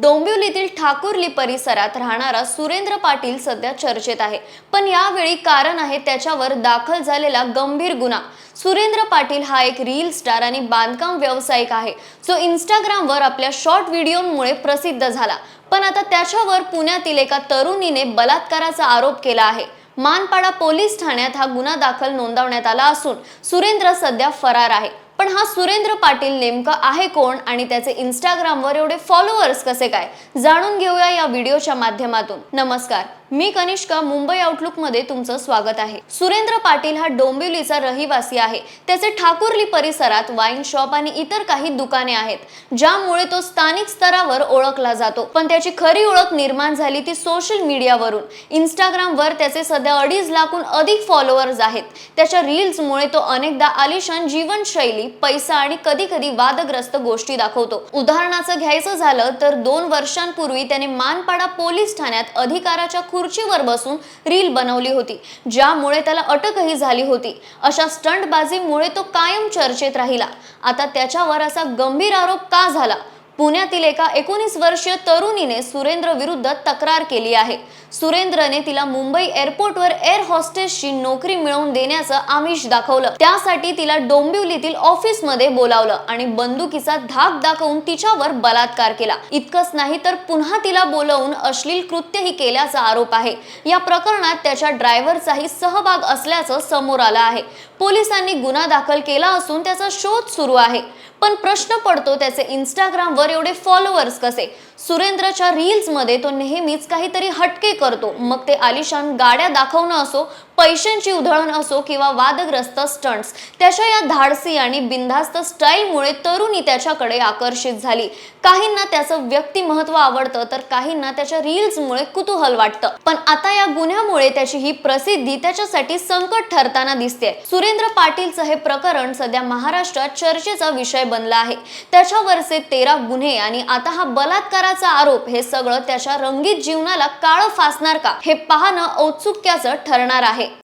डोंबिवलीतील ठाकुरली परिसरात राहणारा सुरेंद्र पाटील सध्या चर्चेत आहे. पण यावेळी कारण आहे त्याच्यावर दाखल झालेला गंभीर गुन्हा. सुरेंद्र पाटील हा एक रील स्टार आणि बांधकाम व्यावसायिक आहे. जो इंस्टाग्रामवर आपल्या शॉर्ट व्हिडिओमुळे प्रसिद्ध झाला. पण आता त्याच्यावर पुण्यातील एका तरुणीने बलात्काराचा आरोप केला आहे. मानपाडा पोलीस ठाण्यात हा गुन्हा दाखल नोंदवण्यात आला असून सुरेंद्र सध्या फरार आहे. पण हा सुरेंद्र पाटील नेमका आहे कोण आणि त्याचे इंस्टाग्रामवर एवढे फॉलोअर्स कसे काय? जाणून घेऊया या व्हिडिओच्या माध्यमातून. नमस्कार. मी कनिष्का मुंबई आउटलुकमध्ये तुमचं स्वागत आहे. सुरेंद्र पाटील हा डोंबिवलीचा रहिवासी आहे. त्याचे ठाकुर्ली परिसरात वाईन शॉप आणि इतर काही दुकाने आहेत ज्यामुळे तो स्थानिक स्तरावर ओळखला जातो. पण त्याची खरी ओळख निर्माण झाली ती सोशल मीडियावरून इंस्टाग्रामवर त्याचे सध्या अडीच लाखून अधिक फॉलोअर्स आहेत. त्याच्या रील्समुळे तो अनेकदा आलिशान जीवनशैली पैसा आणि कधी कधी वादग्रस्त गोष्टी दाखवतो. उदाहरणाचं घ्यायचं झालं तर दोन वर्षांपूर्वी त्याने मानपाडा पोलीस ठाण्यात अधिकाराच्या खुर्चीवर बसून रील बनवली होती ज्यामुळे त्याला अटकही झाली होती. अशा स्टंटबाजीमुळे तो कायम चर्चेत राहिला. आता त्याच्यावर असा गंभीर आरोप का झाला? पुण्यातील एका एकोणीस वर्षीय तरुणीने सुरेंद्र विरुद्ध तक्रार केली आहे. सुरेंद्रने तिला मुंबई एअरपोर्टवर एअर हॉस्टेसची नोकरी मिळवून देण्याचं आमिष दाखवलं. त्यासाठी तिला डोंबिवलीतील ऑफिसमध्ये बोलावलं आणि बंदुकीचा धाक दाखवून तिच्यावर बलात्कार केला. इतकंच नाही तर पुन्हा तिला बोलवून अश्लील कृत्यही केल्याचा आरोप आहे. या प्रकरणात त्याच्या ड्रायव्हरचाही सहभाग असल्याचं समोर आलं आहे. पोलिसांनी गुन्हा दाखल केला असून त्याचा शोध सुरू आहे. पण प्रश्न पडतो त्याचे इंस्टाग्रामवर एवढे फॉलोअर्स कसे? सुरेंद्रच्या रील्समध्ये तो नेहमीच काहीतरी हटके करतो. मग ते आलिशान गाड्या दाखवणं असो पैशांची उधळण असो किंवा वादग्रस्त स्टंट्स त्याच्या या धाडसी आणि बिनधास्त स्टाईलमुळे तरुणी त्याच्याकडे आकर्षित झाली. काहींना त्याचं व्यक्तिमत्व आवडतं तर काहींना त्याच्या रील्समुळे कुतूहल वाटतं. पण आता या गुन्ह्यामुळे त्याची ही प्रसिद्धी त्याच्यासाठी संकट ठरताना दिसते सुरेंद्र पाटीलचं हे प्रकरण सध्या महाराष्ट्रात चर्चेचा विषय बनला आहे. त्याच्यावरचे तेरा गुन्हे आणि आता हा बलात्काराचा आरोप हे सगळं त्याच्या रंगीत जीवनाला काळं फासणार का? हे पाहणं औत्सुक्याचं ठरणार आहे.